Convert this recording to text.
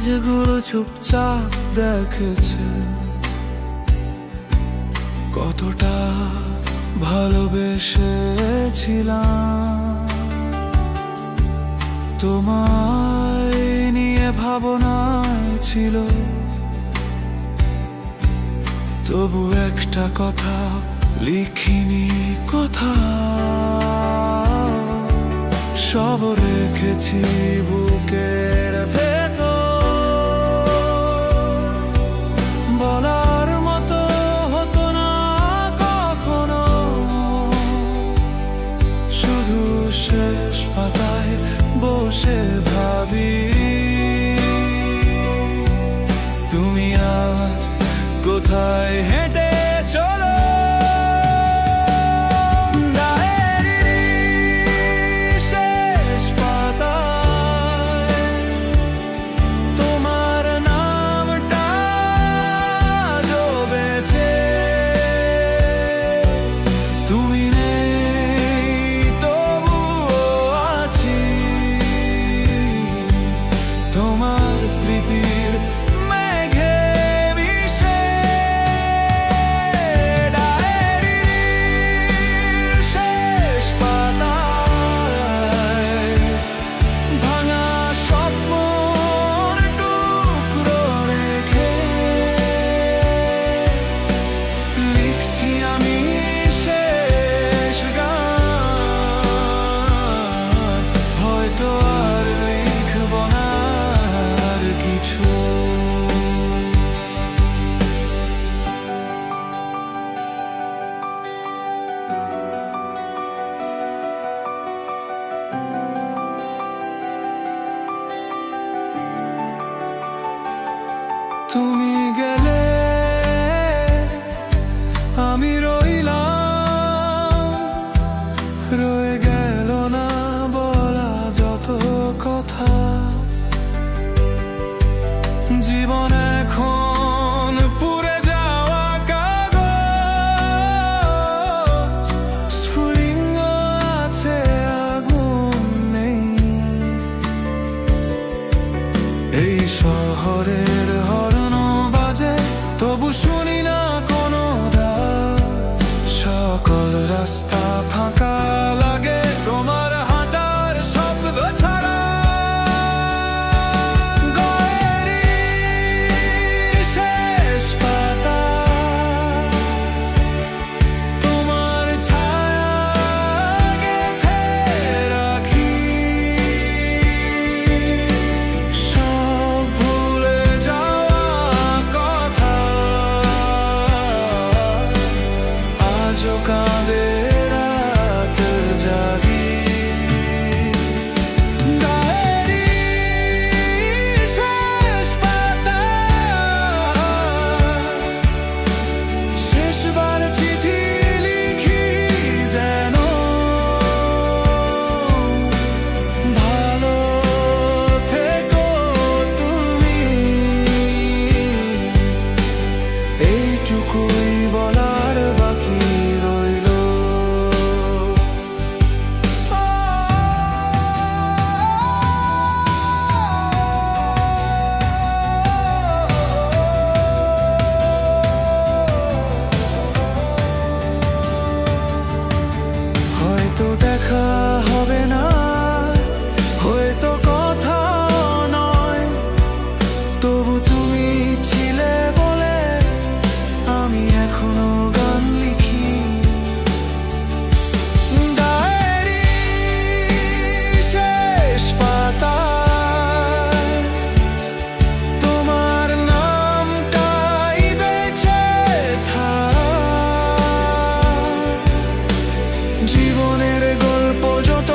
যেগুলো চুপচাপ দেখেছে। কতটা ভালোবেসেছিলাম। তোমায় নিয়ে ভাবনায় ছিল। তবু একটা কথা লিখিনি কথা সব রেখেছি বুকের ভেতর। বলার মতো হতো না কখনো। শুধু শেষ পাতায় বসে ভাবি। তুমি আজ কোথায় এই শহরের হয় জীবনের গল্প যত